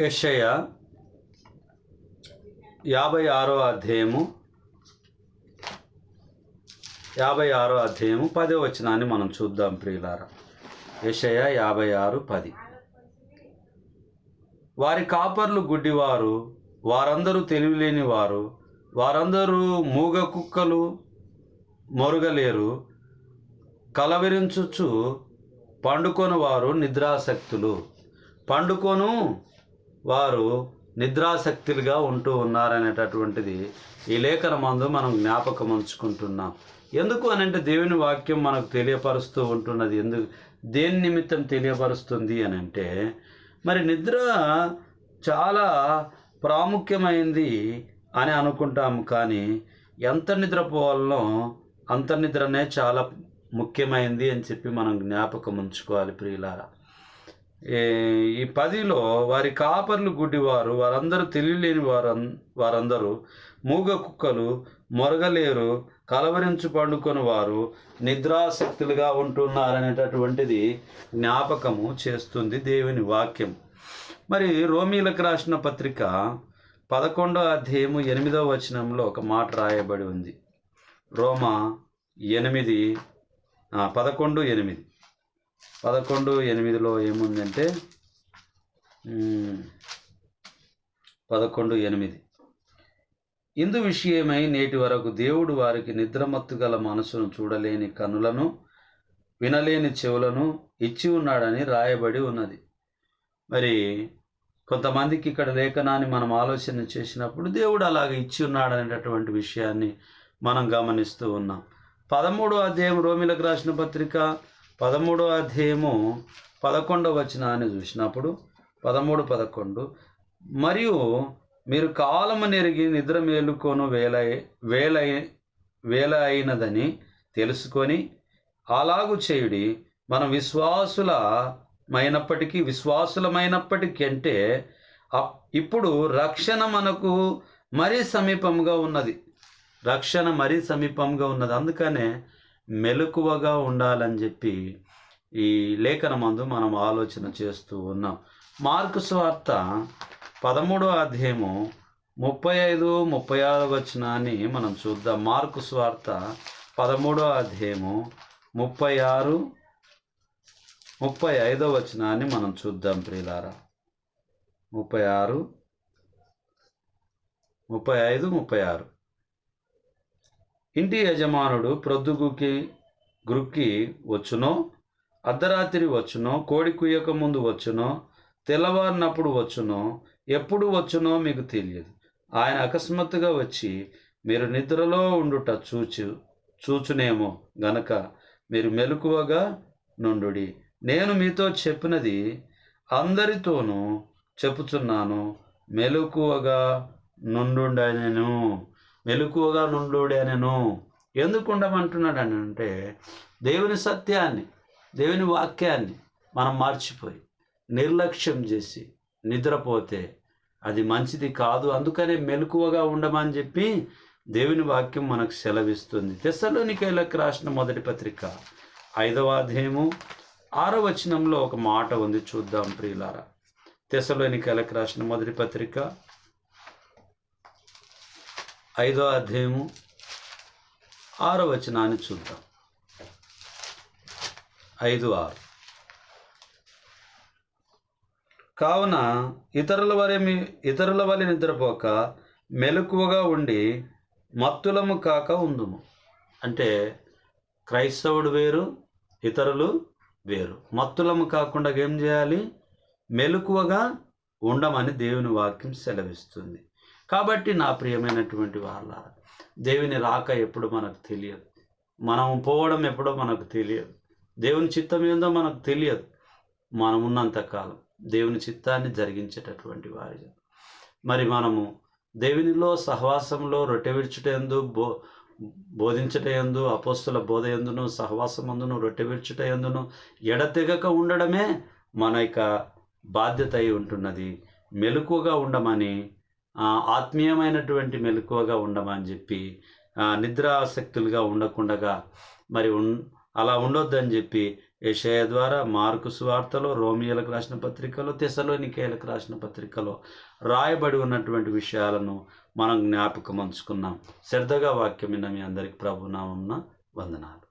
యషయ యాభై ఆరో అధ్యాయము యాభై ఆరో అధ్యాయము పదే వచనాన్ని మనం చూద్దాం ప్రియులారా. యషయ యాభై ఆరు పది. వారి కాపర్లు గుడ్డివారు వారందరూ తెలివిలేని వారు వారందరూ మూగ కుక్కలు మొరగలేరు కలవరించుచు పండుకొని వారు నిద్రాసక్తులు. పండుకొను వారు నిద్రాసక్తులుగా ఉంటూ ఉన్నారనేటటువంటిది ఈ లేఖన మందు మనం జ్ఞాపకం ఉంచుకుంటున్నాం ఎందుకు అని అంటే దేవుని వాక్యం మనకు తెలియపరుస్తూ ఉంటున్నది. ఎందుకు దేని నిమిత్తం తెలియపరుస్తుంది అని అంటే మరి నిద్ర చాలా ప్రాముఖ్యమైంది అని అనుకుంటాము కానీ ఎంత నిద్రపోవాలనో అంత నిద్రనే చాలా ముఖ్యమైంది అని చెప్పి మనం జ్ఞాపకం ఉంచుకోవాలి ప్రియులారా. ఈ పదిలో వారి కాపర్లు గుడ్డివారు వారందరూ తెలియలేని వారు వారందరూ మూగ కుక్కలు మొరగలేరు కలవరించు పండుకొని వారు నిద్రాశక్తులుగా ఉంటున్నారనేటటువంటిది జ్ఞాపకము చేస్తుంది దేవుని వాక్యం. మరి రోమీలకు రాసిన పత్రిక పదకొండో అధ్యాయము ఎనిమిదో వచనంలో ఒక మాట రాయబడి ఉంది. రోమా ఎనిమిది పదకొండు ఎనిమిది. పదకొండు ఎనిమిదిలో ఏముందంటే పదకొండు ఎనిమిది. ఇందు విషయమై నేటి వరకు దేవుడు వారికి నిద్రమత్తు గల మనసును చూడలేని కనులను వినలేని చెవులను ఇచ్చి ఉన్నాడని రాయబడి ఉన్నది. మరి కొంతమందికి ఇక్కడ లేఖనాన్ని మనం ఆలోచన చేసినప్పుడు దేవుడు అలాగ ఇచ్చి ఉన్నాడనేటటువంటి విషయాన్ని మనం గమనిస్తూ ఉన్నాం. పదమూడో అధ్యాయం రోమిలకు రాసిన పత్రిక పదమూడో అధ్యాయము పదకొండవ వచనాన్ని చూసినప్పుడు పదమూడు పదకొండు మరియు మీరు కాలము నెరిగి నిద్ర మేలుకొని వేల వేల వేల అయినదని తెలుసుకొని అలాగు చేయుడి మన విశ్వాసులమైనప్పటికీ విశ్వాసులమైనప్పటికంటే అప్- ఇప్పుడు రక్షణ మనకు మరీ సమీపంగా ఉన్నది. రక్షణ మరీ సమీపంగా ఉన్నది. అందుకనే మెలకువగా ఉండాలని చెప్పి ఈ లేఖన మందు మనం ఆలోచన చేస్తూ ఉన్నాం. మార్కు స్వార్త పదమూడో అధ్యాయము ముప్పై ఐదు ముప్పై ఆరు వచనాన్ని మనం చూద్దాం. మార్కు స్వార్త పదమూడో అధ్యాయము ముప్పై ఆరు ముప్పై ఐదో వచనాన్ని మనం చూద్దాం ప్రియులారా. ముప్పై ఆరు ముప్పై ఐదు ముప్పై ఆరు. ఇంటి యజమానుడు ప్రొద్దుగుకి గ్రుక్కి వచ్చునో అర్ధరాత్రి వచ్చునో కోడి కుయ్యక ముందు వచ్చునో తెల్లవారినప్పుడు వచ్చునో ఎప్పుడు వచ్చునో మీకు తెలియదు. ఆయన అకస్మాత్తుగా వచ్చి మీరు నిద్రలో ఉండుట చూచు చూచునేమో గనక మీరు మెలకువగా నుండుడి. నేను మీతో చెప్పినది అందరితోనూ చెప్పుచున్నాను మెలకువగా నుండుడనెను. మెలకువగా నుండుడనెను ఎందుకు ఉండమంటున్నాడు అని అంటే దేవుని సత్యాన్ని దేవుని వాక్యాన్ని మనం మర్చిపోయి నిర్లక్ష్యం చేసి నిద్రపోతే అది మంచిది కాదు. అందుకనే మెలకువగా ఉండమని చెప్పి దేవుని వాక్యం మనకు సెలవిస్తుంది. తెస్సలోనికైలకు రాసిన మొదటి పత్రిక ఐదవ అధ్యాయము ఆరో వచనంలో ఒక మాట ఉంది. చూద్దాం ప్రియులారా. తెస్సలోనికైలకు రాసిన మొదటి పత్రిక ఐదో అధ్యాయము ఆరో వచనాన్ని చూద్దాం. ఐదు ఆరు. కావున ఇతరుల వలె మీ ఇతరుల వలె నిద్రపోక మెలకువగా ఉండి మత్తులము కాక ఉందుము. అంటే క్రైస్తవుడు వేరు ఇతరులు వేరు. మత్తులము కాకుండా ఏం చేయాలి? మెలకువగా ఉండమని దేవుని వాక్యం సెలవిస్తుంది. కాబట్టి నా ప్రియమైనటువంటి వాళ్ళ దేవుని రాక ఎప్పుడు మనకు తెలియదు. మనం పోవడం ఎప్పుడో మనకు తెలియదు. దేవుని చిత్తం ఏందో మనకు తెలియదు. మనం ఉన్నంతకాలం దేవుని చిత్తాన్ని జరిగించేటటువంటి వారి మరి మనము దేవునిలో సహవాసంలో రొట్టె విడుచుటయందు బో బోధించటయందు అపోస్తుల బోధ ఎందును సహవాసమందును రొట్టె విడుచుటయందును ఎడతెగక ఉండడమే మన యొక్క బాధ్యత అయి ఉంటున్నది. మెలకుగా ఉండమని ఆత్మీయమైనటువంటి మెలకువగా ఉండమని చెప్పి నిద్రాసక్తులుగా ఉండకుండగా మరి ఉన్ అలా ఉండొద్దని చెప్పి ఏషయ ద్వారా మార్కు సువార్తలో రోమియోలకు రాసిన పత్రికలో తెసలోనికేలకు రాసిన పత్రికలో రాయబడి ఉన్నటువంటి విషయాలను మనం జ్ఞాపకం ఉంచుకున్నాం. శ్రద్ధగా వాక్యం విన్న మీ అందరికి ప్రభునామం వందనాలు.